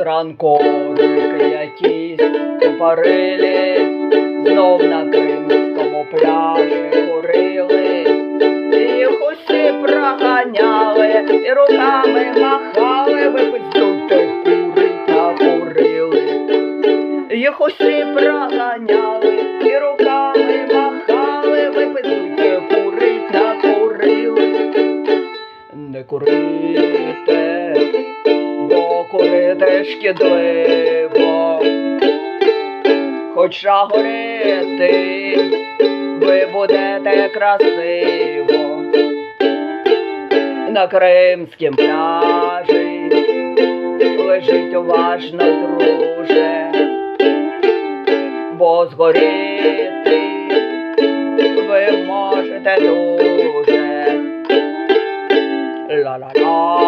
Ранковики якісь тупорилі, знов на кримському пляжі курили, їх усі проганяли, і руками махали, ви пиздуйте кури та курили. Їх усі проганяли, і руками махали, випиздуйте кури та курили. Не курите, курити шкідливо. Хоча горіти ви будете красиво на кримськім пляжі лежить уважно, друже, бо згоріти ви можете дуже. Ла-ла-ла-ла,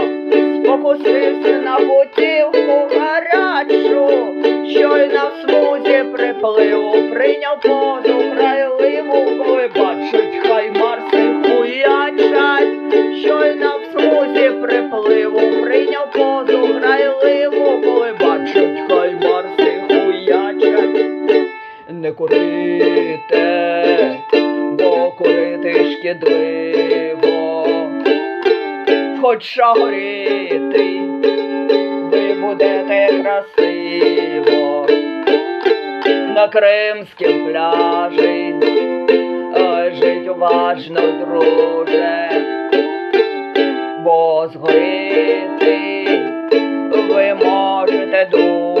Спокусився на бутівку гарячу, Щойно в смузі приплив, прийняв позу грайливу, коли бачить, хай марси хуячать. Щойно в смузі припливу, прийняв позу грайливу, коли бачить, хай марси хуячать. Не курите, бо курити шкідливо. Хоча горіти, ви будете красиво на кримськім пляжі. жить уважно, друже, бо згоріти ви можете дуже.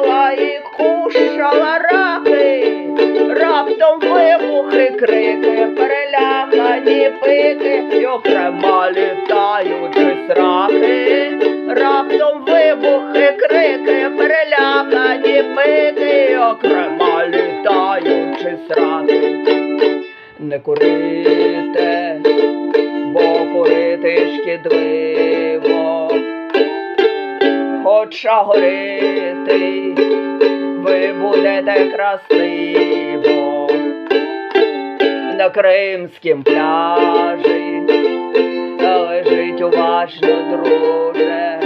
і кушала раки, раптом вибухи, крики, перелякані пики, й окрема літаючи сраки, раптом вибухи, крики, перелякані пики, й окрема літаючи сраки. Не курите, бо курити шкідливо. Хоча горіти, ви будете красиво на кримськім пляжі, лежить уважно, друже,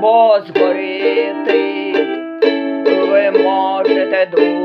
бо згоріти ви можете дуже.